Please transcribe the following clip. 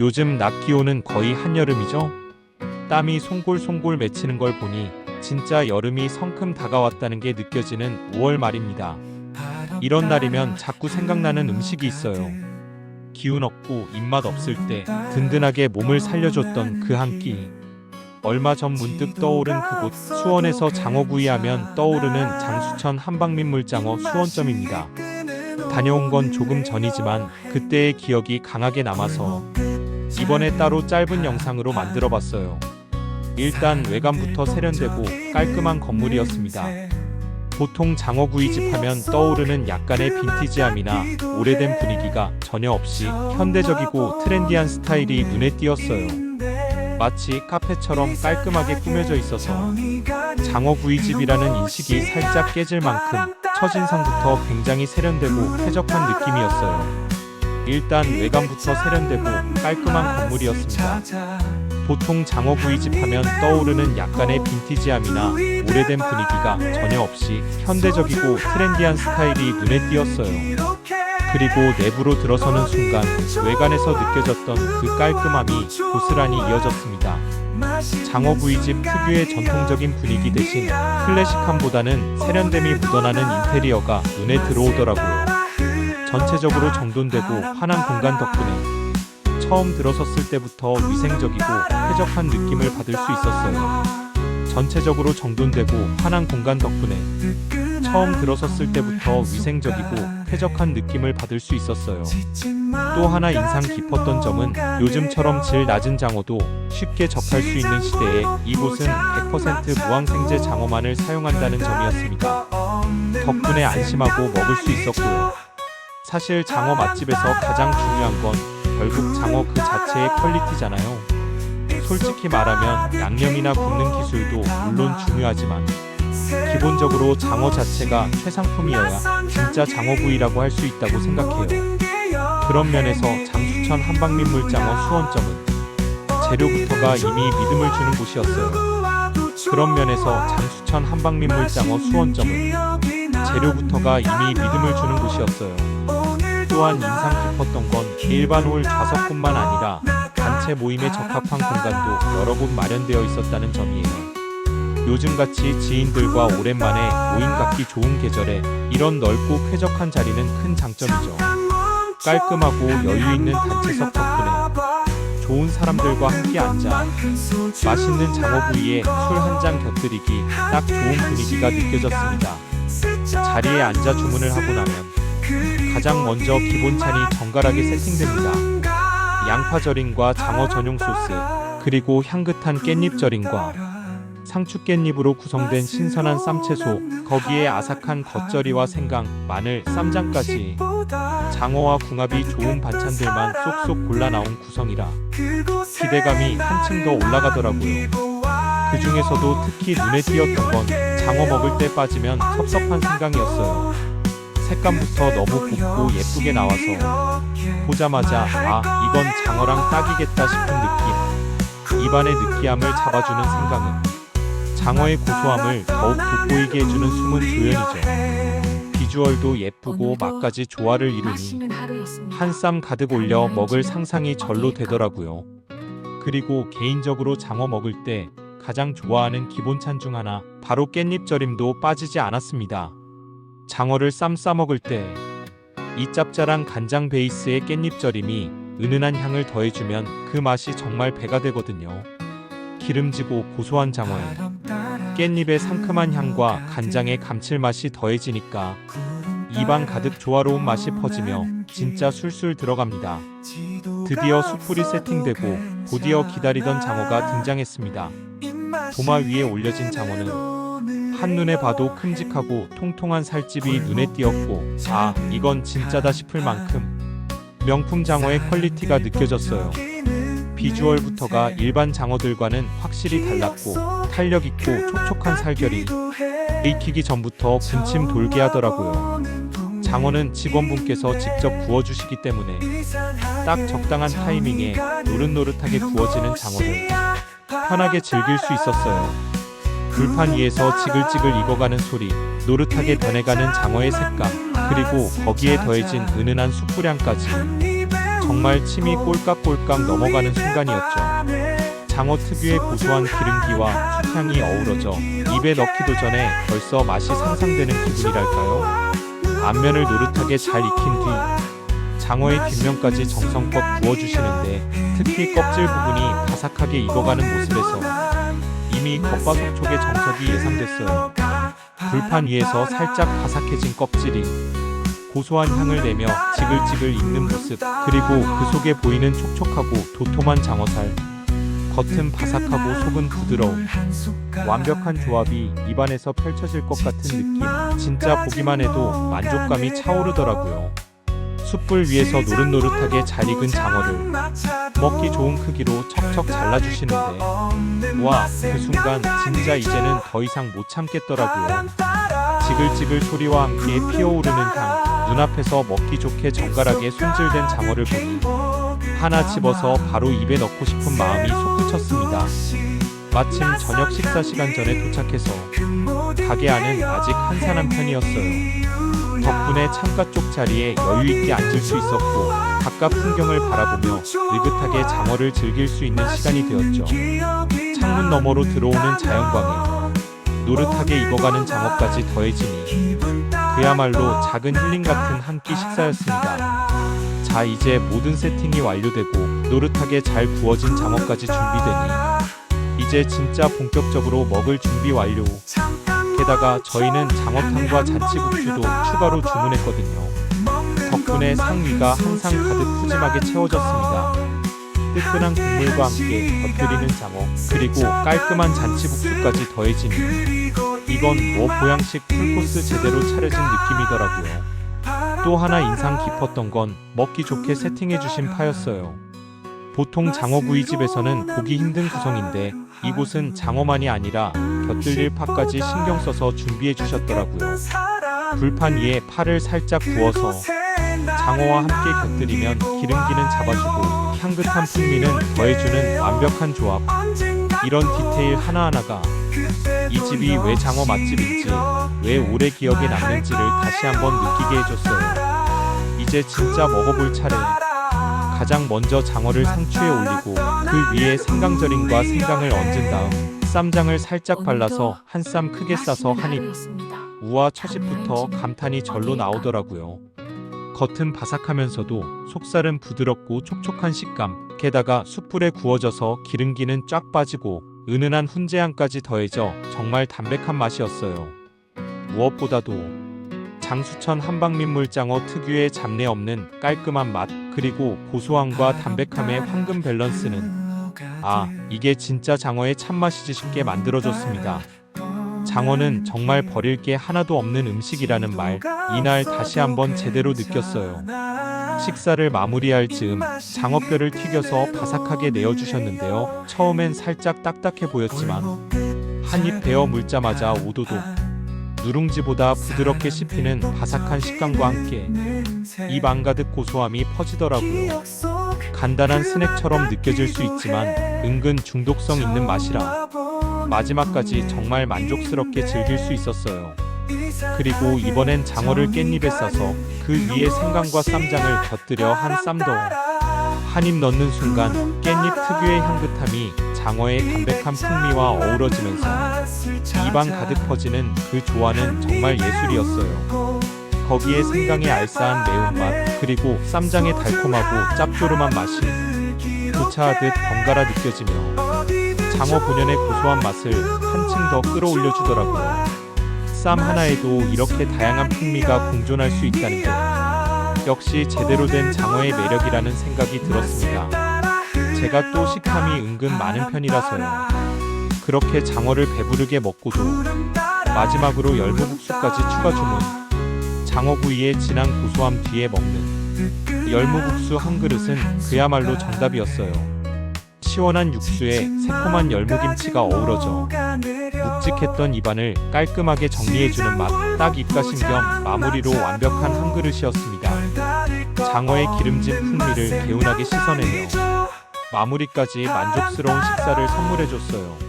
요즘 낮 기온은 거의 한여름이죠? 땀이 송골송골 맺히는 걸 보니 진짜 여름이 성큼 다가왔다는 게 느껴지는 5월 말입니다. 이런 날이면 자꾸 생각나는 음식이 있어요. 기운 없고 입맛 없을 때 든든하게 몸을 살려줬던 그 한 끼. 얼마 전 문득 떠오른 그곳 수원에서 장어구이 하면 떠오르는 장수천 한방민물장어 수원점입니다. 다녀온 건 조금 전이지만 그때의 기억이 강하게 남아서 이번에 따로 짧은 영상으로 만들어 봤어요. 일단 외관부터 세련되고 깔끔한 건물이었습니다. 보통 장어구이집 하면 떠오르는 약간의 빈티지함이나 오래된 분위기가 전혀 없이 현대적이고 트렌디한 스타일이 눈에 띄었어요. 마치 카페처럼 깔끔하게 꾸며져 있어서 장어구이집이라는 인식이 살짝 깨질 만큼 첫인상부터 굉장히 세련되고 쾌적한 느낌이었어요. 일단 외관부터 세련되고 깔끔한 건물이었습니다. 보통 장어구이집 하면 떠오르는 약간의 빈티지함이나 오래된 분위기가 전혀 없이 현대적이고 트렌디한 스타일이 눈에 띄었어요. 그리고 내부로 들어서는 순간 외관에서 느껴졌던 그 깔끔함이 고스란히 이어졌습니다. 장어구이집 특유의 전통적인 분위기 대신 클래식함보다는 세련됨이 묻어나는 인테리어가 눈에 들어오더라고요. 전체적으로 정돈되고 환한 공간 덕분에 처음 들어섰을 때부터 위생적이고 쾌적한 느낌을 받을 수 있었어요. 전체적으로 정돈되고 환한 공간 덕분에 처음 들어섰을 때부터 위생적이고 쾌적한 느낌을 받을 수 있었어요. 또 하나 인상 깊었던 점은 요즘처럼 질 낮은 장어도 쉽게 접할 수 있는 시대에 이곳은 100% 무항생제 장어만을 사용한다는 점이었습니다. 덕분에 안심하고 먹을 수 있었고요. 사실 장어 맛집에서 가장 중요한 건 결국 장어 그 자체의 퀄리티잖아요. 솔직히 말하면 양념이나 굽는 기술도 물론 중요하지만 기본적으로 장어 자체가 최상품이어야 진짜 장어구이라고 할 수 있다고 생각해요. 그런 면에서 장수천 한방민물장어 수원점은 재료부터가 이미 믿음을 주는 곳이었어요. 그런 면에서 장수천 한방민물장어 수원점은 재료부터가 이미 믿음을 주는 곳이었어요. 또한 인상 깊었던 건 일반 홀 좌석뿐만 아니라 단체 모임에 적합한 공간도 여러 곳 마련되어 있었다는 점이에요. 요즘같이 지인들과 오랜만에 모임 갖기 좋은 계절에 이런 넓고 쾌적한 자리는 큰 장점이죠. 깔끔하고 여유 있는 단체석 덕분에 좋은 사람들과 함께 앉아 맛있는 장어구이에 술 한 잔 곁들이기 딱 좋은 분위기가 느껴졌습니다. 자리에 앉아 주문을 하고 나면 가장 먼저 기본찬이 정갈하게 세팅됩니다. 양파 절임과 장어 전용 소스, 그리고 향긋한 깻잎 절임과 상추 깻잎으로 구성된 신선한 쌈채소, 거기에 아삭한 겉절이와 생강, 마늘, 쌈장까지 장어와 궁합이 좋은 반찬들만 쏙쏙 골라 나온 구성이라 기대감이 한층 더 올라가더라고요. 그 중에서도 특히 눈에 띄었던 건 장어 먹을 때 빠지면 섭섭한 생강이었어요. 색감부터 너무 곱고 예쁘게 나와서 보자마자 아 이건 장어랑 딱이겠다 싶은 느낌. 입안의 느끼함을 잡아주는 생강은 장어의 고소함을 더욱 돋보이게 해주는 숨은 조연이죠. 비주얼도 예쁘고 맛까지 조화를 이루니. 한 쌈 가득 올려 먹을 상상이 절로 되더라고요. 그리고 개인적으로 장어 먹을 때 가장 좋아하는 기본찬 중 하나 바로 깻잎 절임도 빠지지 않았습니다. 장어를 쌈 싸 먹을 때 이 짭짤한 간장 베이스의 깻잎 절임이 은은한 향을 더해주면 그 맛이 정말 배가 되거든요. 기름지고 고소한 장어에 깻잎의 상큼한 향과 간장의 감칠맛이 더해지니까 입안 가득 조화로운 맛이 퍼지며 진짜 술술 들어갑니다. 드디어 숯불이 세팅되고 곧이어 기다리던 장어가 등장했습니다. 도마 위에 올려진 장어는 한눈에 봐도 큼직하고 통통한 살집이 눈에 띄었고 아 이건 진짜다 싶을 만큼 명품 장어의 퀄리티가 느껴졌어요. 비주얼부터가 일반 장어들과는 확실히 달랐고 탄력 있고 촉촉한 살결이 익히기 전부터 군침 돌게 하더라고요. 장어는 직원분께서 직접 구워주시기 때문에 딱 적당한 타이밍에 노릇노릇하게 구워지는 장어를 편하게 즐길 수 있었어요. 불판 위에서 지글지글 익어가는 소리, 노릇하게 변해가는 장어의 색감, 그리고 거기에 더해진 은은한 숯불향까지 정말 침이 꼴깍꼴깍 넘어가는 순간이었죠. 장어 특유의 고소한 기름기와 숯향이 어우러져 입에 넣기도 전에 벌써 맛이 상상되는 기분이랄까요? 앞면을 노릇하게 잘 익힌 뒤 장어의 뒷면까지 정성껏 구워주시는데 특히 껍질 부분이 바삭하게 익어가는 모습에서 이미 겉바 속촉의 정석이 예상됐어요. 불판 위에서 살짝 바삭해진 껍질이 고소한 향을 내며 지글지글 익는 모습 그리고 그 속에 보이는 촉촉하고 도톰한 장어살. 겉은 바삭하고 속은 부드러움. 완벽한 조합이 입안에서 펼쳐질 것 같은 느낌. 진짜 보기만 해도 만족감이 차오르더라고요 숯불 위에서 노릇노릇하게 잘 익은 장어를 먹기 좋은 크기로 척척 잘라주시는데 와 그 순간 진짜 이제는 더 이상 못 참겠더라고요 지글지글 소리와 함께 피어오르는 향 눈앞에서 먹기 좋게 정갈하게 손질된 장어를 보니 하나 집어서 바로 입에 넣고 싶은 마음이 솟구쳤습니다. 마침 저녁 식사 시간 전에 도착해서 가게 안은 아직 한산한 편이었어요. 덕분에 창가 쪽 자리에 여유 있게 앉을 수 있었고 바깥 풍경을 바라보며 느긋하게 장어를 즐길 수 있는 시간이 되었죠. 창문 너머로 들어오는 자연광에 노릇하게 익어가는 장어까지 더해지니 그야말로 작은 힐링 같은 한 끼 식사였습니다. 자 이제 모든 세팅이 완료되고 노릇하게 잘 구워진 장어까지 준비되니 이제 진짜 본격적으로 먹을 준비 완료. 게다가 저희는 장어탕과 잔치국수도 추가로 주문했거든요. 덕분에 상위가 항상 가득 푸짐하게 채워졌습니다. 뜨끈한 국물과 함께 곁들이는 장어 그리고 깔끔한 잔치국수까지 더해지니 이건 뭐 보양식 풀코스 제대로 차려진 느낌이더라고요. 또 하나 인상 깊었던 건 먹기 좋게 세팅해주신 파였어요. 보통 장어구이집에서는 보기 힘든 구성인데 이곳은 장어만이 아니라 곁들일 파까지 신경 써서 준비해 주셨더라고요. 불판 위에 파를 살짝 구워서 장어와 함께 곁들이면 기름기는 잡아주고 향긋한 풍미는 더해주는 완벽한 조합. 이런 디테일 하나하나가 이 집이 왜 장어 맛집인지, 왜 오래 기억에 남는지를 다시 한번 느끼게 해줬어요. 이제 진짜 먹어볼 차례. 가장 먼저 장어를 상추에 올리고 그 위에 생강절임과 생강을 얹은 다음 쌈장을 살짝 발라서 한 쌈 크게 싸서 한 입. 우와 첫입부터 감탄이 절로 나오더라고요. 겉은 바삭하면서도 속살은 부드럽고 촉촉한 식감. 게다가 숯불에 구워져서 기름기는 쫙 빠지고 은은한 훈제향까지 더해져 정말 담백한 맛이었어요. 무엇보다도 장수천 한방민물장어 특유의 잡내 없는 깔끔한 맛 그리고 고소함과 담백함의 황금 밸런스는 아 이게 진짜 장어의 참맛이지 싶게 만들어줬습니다. 장어는 정말 버릴 게 하나도 없는 음식이라는 말 이날 다시 한번 제대로 느꼈어요. 식사를 마무리할 즈음 장어뼈를 튀겨서 바삭하게 내어주셨는데요. 처음엔 살짝 딱딱해 보였지만 한 입 베어 물자마자 오도독 누룽지보다 부드럽게 씹히는 바삭한 식감과 함께 입 안가득 고소함이 퍼지더라고요. 간단한 스낵처럼 느껴질 수 있지만 은근 중독성 있는 맛이라 마지막까지 정말 만족스럽게 즐길 수 있었어요. 그리고 이번엔 장어를 깻잎에 싸서 그 위에 생강과 쌈장을 곁들여 한 쌈 더. 한입 넣는 순간 깻잎 특유의 향긋함이 장어의 담백한 풍미와 어우러지면서 입안 가득 퍼지는 그 조화는 정말 예술이었어요. 거기에 생강의 알싸한 매운맛 그리고 쌈장의 달콤하고 짭조름한 맛이 교차하듯 번갈아 느껴지며 장어 본연의 고소한 맛을 한층 더 끌어올려 주더라고요. 쌈 하나에도 이렇게 다양한 풍미가 공존할 수 있다는 게 역시 제대로 된 장어의 매력이라는 생각이 들었습니다. 제가 또 식탐이 은근 많은 편이라서요. 그렇게 장어를 배부르게 먹고도 마지막으로 열무국수까지 추가 주문. 장어구이의 진한 고소함 뒤에 먹는 열무국수 한 그릇은 그야말로 정답이었어요. 시원한 육수에 새콤한 열무김치가 어우러져 묵직했던 입안을 깔끔하게 정리해주는 맛, 딱 입가심 겸 마무리로 완벽한 한 그릇이었습니다. 장어의 기름진 풍미를 개운하게 씻어내며 마무리까지 만족스러운 식사를 선물해줬어요.